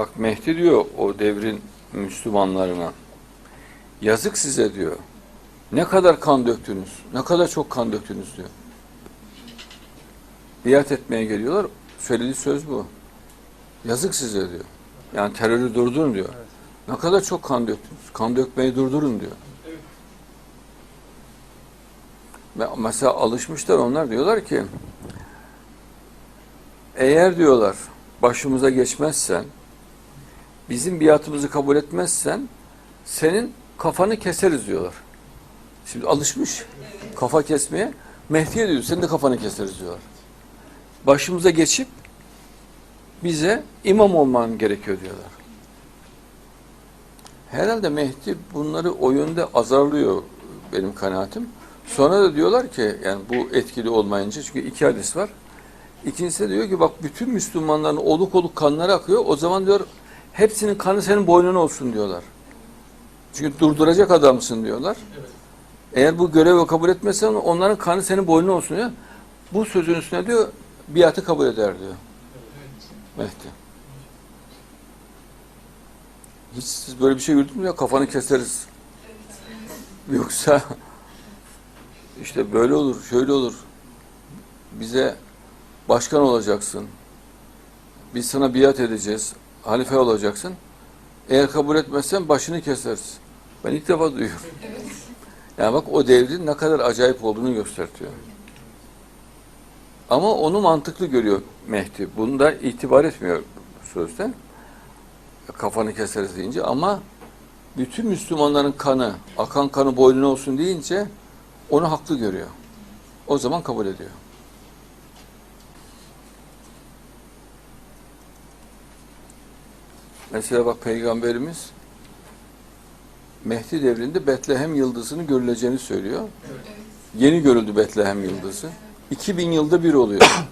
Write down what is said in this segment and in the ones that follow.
Bak Mehdi diyor o devrin Müslümanlarına. Yazık size diyor. Ne kadar kan döktünüz, ne kadar çok kan döktünüz diyor. Biat etmeye geliyorlar. Söylediği söz bu. Yazık size diyor. Yani terörü durdurun diyor. Ne kadar çok kan döktünüz. Kan dökmeyi durdurun diyor. Ve mesela alışmışlar onlar diyorlar ki eğer diyorlar başımıza geçmezsen bizim biatımızı kabul etmezsen senin kafanı keseriz diyorlar. Şimdi alışmış kafa kesmeye. Mehdi'ye diyor senin de kafanı keseriz diyorlar. Başımıza geçip bize imam olman gerekiyor diyorlar. Herhalde Mehdi bunları o yönde azarlıyor benim kanaatim. Sonra da diyorlar ki yani bu etkili olmayınca çünkü iki hadis var. İkincisi diyor ki bak bütün Müslümanların oluk oluk kanları akıyor. O zaman diyor hepsinin kanı senin boynuna olsun diyorlar. Çünkü durduracak adamsın diyorlar. Eğer bu görevi kabul etmezsen onların kanı senin boynuna olsun diyor. Bu sözün üstüne diyor biatı kabul eder diyor. Mehdi. Hiç siz böyle bir şey gördünüz mü ya kafanı keseriz. Yoksa işte böyle olur, şöyle olur. Bize başkan olacaksın. Biz sana biat edeceğiz. Halife olacaksın. Eğer kabul etmezsen başını keseriz. Ben ilk defa duyuyorum. Yani bak o devrin ne kadar acayip olduğunu gösteriyor. Ama onu mantıklı görüyor Mehdi. Bunda itibar etmiyor sözden. Kafanı keseriz deyince ama bütün Müslümanların kanı, akan kanı boynuna olsun deyince onu haklı görüyor. O zaman kabul ediyor. Mesela bak Peygamberimiz Mehdi devrinde Betlehem yıldızının görüleceğini söylüyor. Yeni görüldü Betlehem yıldızı. 2000 yılda bir oluyor.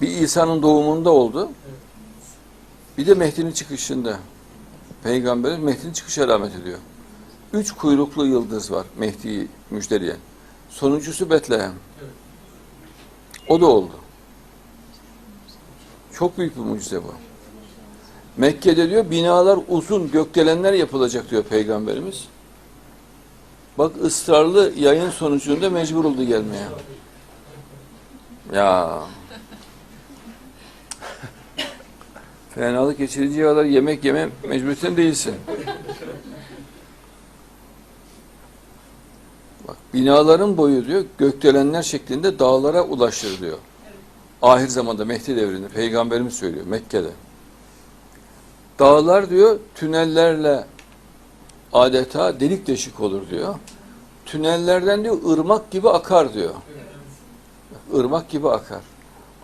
Bir İsa'nın doğumunda oldu. Bir de Mehdi'nin çıkışında. Peygamberin Mehdi'nin çıkış alameti diyor. Üç kuyruklu yıldız var Mehdi'yi müjdeleyen. Sonuncusu Betlehem. O da oldu. Çok büyük bir mucize bu. Mekke'de diyor binalar uzun, gökdelenler yapılacak diyor Peygamberimiz. Bak ısrarlı yayın sonucunda mecbur oldu gelmeye. Ya. Fenalık geçirinceye kadar yemek yeme mecburiyetten değilsin. Bak binaların boyu diyor gökdelenler şeklinde dağlara ulaşır diyor. Ahir zamanda Mehdi devrinde peygamberimiz söylüyor Mekke'de. Dağlar diyor tünellerle adeta delik deşik olur diyor. Tünellerden diyor ırmak gibi akar diyor. Irmak gibi akar.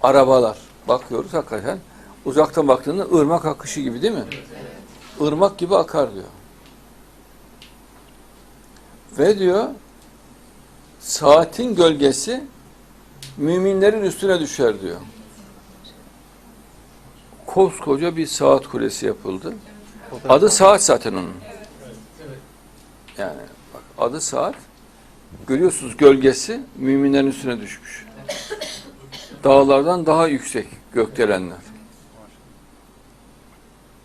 Arabalar. Bakıyoruz hakikaten. Uzaktan baktığında ırmak akışı gibi değil mi? Irmak gibi akar diyor. Ve diyor saatin gölgesi müminlerin üstüne düşer diyor. Koskoca bir saat kulesi yapıldı. Adı saat zaten onun. Yani bak adı saat. Görüyorsunuz gölgesi müminlerin üstüne düşmüş. Dağlardan daha yüksek gökdelenler.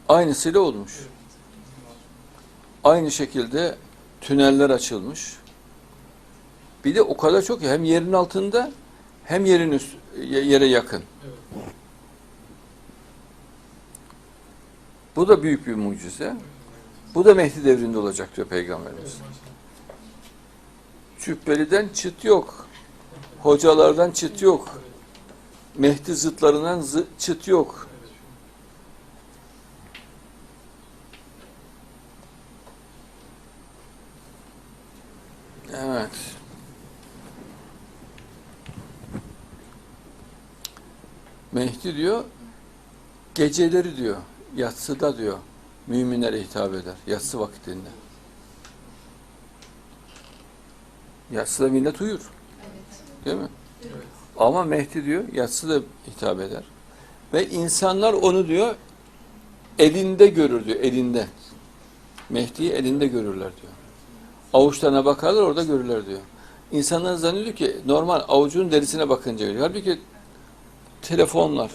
Aynısıyla olmuş. Aynı şekilde tüneller açılmış. Bir de o kadar çok ki hem yerin altında hem yerin üst, yere yakın. Bu da büyük bir mucize. Bu da Mehdi devrinde olacak diyor Peygamberimiz. Cübbeliden çıt yok. Hocalardan çıt yok. Mehdi zıtlarından zı, çıt yok. Evet. Mehdi diyor, geceleri diyor, yatsıda diyor, müminlere hitap eder, yatsı vakitinde. Yatsıda millet uyur. Değil mi? Ama Mehdi diyor, yatsıda hitap eder. Ve insanlar onu diyor, elinde görür diyor, elinde. Mehdi'yi elinde görürler diyor. Avuçlarına bakarlar, orada görürler diyor. İnsanlar zannediyor ki normal avucunun derisine bakınca görüyor. Halbuki telefonlar,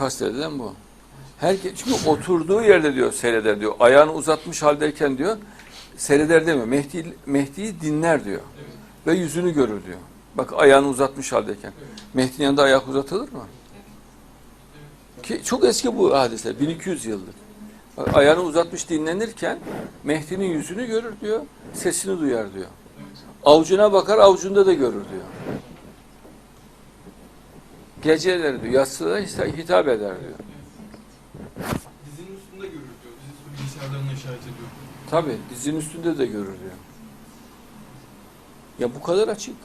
Kastedilen bu. Herkes, çünkü oturduğu yerde diyor seyreder diyor. Ayağını uzatmış haldeyken diyor seyreder demiyor. Mehdi, Mehdi'yi dinler diyor. Ve yüzünü görür diyor. Bak ayağını uzatmış haldeyken. Mehdi'nin yanında ayak uzatılır mı? Ki çok eski bu hadise. 1200 yıldır. Bak, ayağını uzatmış dinlenirken Mehdi'nin yüzünü görür diyor. Sesini duyar diyor. Avucuna bakar avucunda da görür diyor. Geceleri diyor. Yatsıda hitap eder diyor. Dizinin üstünde görür diyor. Dizi bilgisayarlarına işaret ediyor. Tabi dizinin üstünde de görür diyor. Ya bu kadar açık.